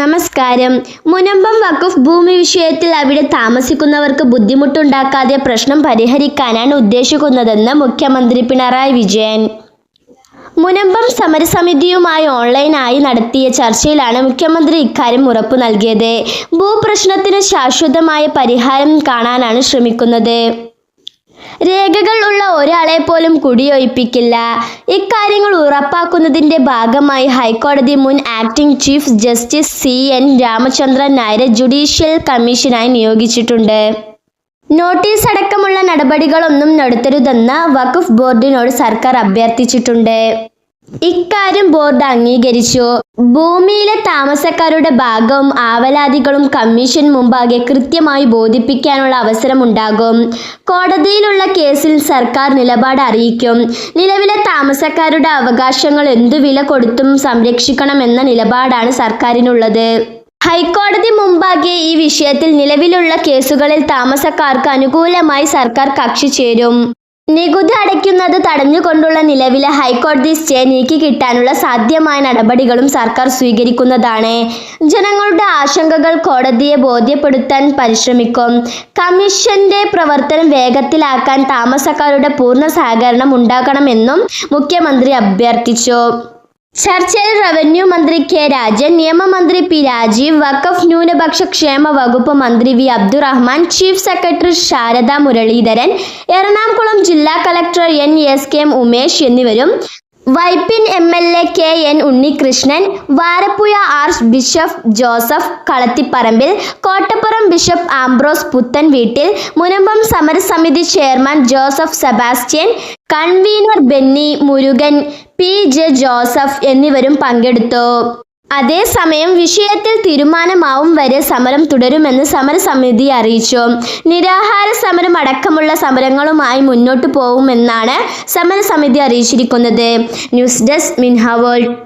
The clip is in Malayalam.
നമസ്കാരം. മുനമ്പം വഖഫ് ഭൂമി വിഷയത്തിൽ അവിടെ താമസിക്കുന്നവർക്ക് ബുദ്ധിമുട്ടുണ്ടാക്കാതെ പ്രശ്നം പരിഹരിക്കാനാണ് ഉദ്ദേശിക്കുന്നതെന്ന് മുഖ്യമന്ത്രി പിണറായി വിജയൻ. മുനമ്പം സമരസമിതിയുമായി ഓൺലൈനായി നടത്തിയ ചർച്ചയിലാണ് മുഖ്യമന്ത്രി ഇക്കാര്യം ഉറപ്പു നൽകിയത്. ഭൂപ്രശ്നത്തിന് ശാശ്വതമായ പരിഹാരം കാണാനാണ് ശ്രമിക്കുന്നത്. രേഖകൾ ഉള്ള ഒരാളെ പോലും കുടിയൊഴിപ്പിക്കില്ല. ഇക്കാര്യങ്ങൾ ഉറപ്പാക്കുന്നതിന്റെ ഭാഗമായി ഹൈക്കോടതി മുൻ acting chief justice C N Ramachandran നായരെ ജുഡീഷ്യൽ കമ്മീഷനായി നിയോഗിച്ചിട്ടുണ്ട്. നോട്ടീസ് അടക്കമുള്ള നടപടികളൊന്നും നടത്തരുതെന്ന് വഖഫ് ബോർഡിനോട് സർക്കാർ അഭ്യർത്ഥിച്ചിട്ടുണ്ട്. ഇക്കാര്യം ബോർഡ് അംഗീകരിച്ചു. ഭൂമിയിലെ താമസക്കാരുടെ ഭാഗവും ആവലാതികളും കമ്മീഷൻ മുമ്പാകെ കൃത്യമായി ബോധിപ്പിക്കാനുള്ള അവസരമുണ്ടാകും. കോടതിയിലുള്ള കേസിൽ സർക്കാർ നിലപാട് അറിയിക്കും. നിലവിലെ താമസക്കാരുടെ അവകാശങ്ങൾ എന്തു വില കൊടുത്തും സംരക്ഷിക്കണമെന്ന നിലപാടാണ് സർക്കാരിനുള്ളത്. ഹൈക്കോടതി മുമ്പാകെ ഈ വിഷയത്തിൽ നിലവിലുള്ള കേസുകളിൽ താമസക്കാർക്ക് അനുകൂലമായി സർക്കാർ കക്ഷി ചേരും. നികുതി അടയ്ക്കുന്നത് തടഞ്ഞുകൊണ്ടുള്ള നിലവിലെ ഹൈക്കോടതി സ്റ്റേ നീക്കി കിട്ടാനുള്ള സാധ്യമായ നടപടികളും സർക്കാർ സ്വീകരിക്കുന്നതാണ്. ജനങ്ങളുടെ ആശങ്കകൾ കോടതിയെ ബോധ്യപ്പെടുത്താൻ പരിശ്രമിക്കും. കമ്മീഷന്റെ പ്രവർത്തനം വേഗത്തിലാക്കാൻ താമസക്കാരുടെ പൂർണ സഹകരണം ഉണ്ടാകണമെന്നും മുഖ്യമന്ത്രി അഭ്യർത്ഥിച്ചു. ചർച്ചയിൽ റവന്യൂ മന്ത്രി കെ രാജൻ നിയമമന്ത്രി പി രാജീവ് വഖഫ് ന്യൂനപക്ഷ ക്ഷേമ വകുപ്പ് മന്ത്രി V Abdurahman chief secretary Sharada Muraleedharan Ernakulam ജില്ലാ collector N S K Umesh എന്നിവരും Vypin M L A K N Unnikrishnan Varapuzha arch bishop Joseph Kalathiparambil Kottappuram bishop Ambrose Puthenveettil Munambam സമരസമിതി chairman Joseph Sebastian convener Benny Murugan P J Joseph എന്നിവരും പങ്കെടുത്തു. അതേസമയം വിഷയത്തിൽ തീരുമാനമാവും വരെ സമരം തുടരുമെന്ന് സമരസമിതി അറിയിച്ചു. നിരാഹാര സമരം അടക്കമുള്ള സമരങ്ങളുമായി മുന്നോട്ടു പോവുമെന്നാണ് സമരസമിതി അറിയിച്ചിരിക്കുന്നത്. News desk Minha world.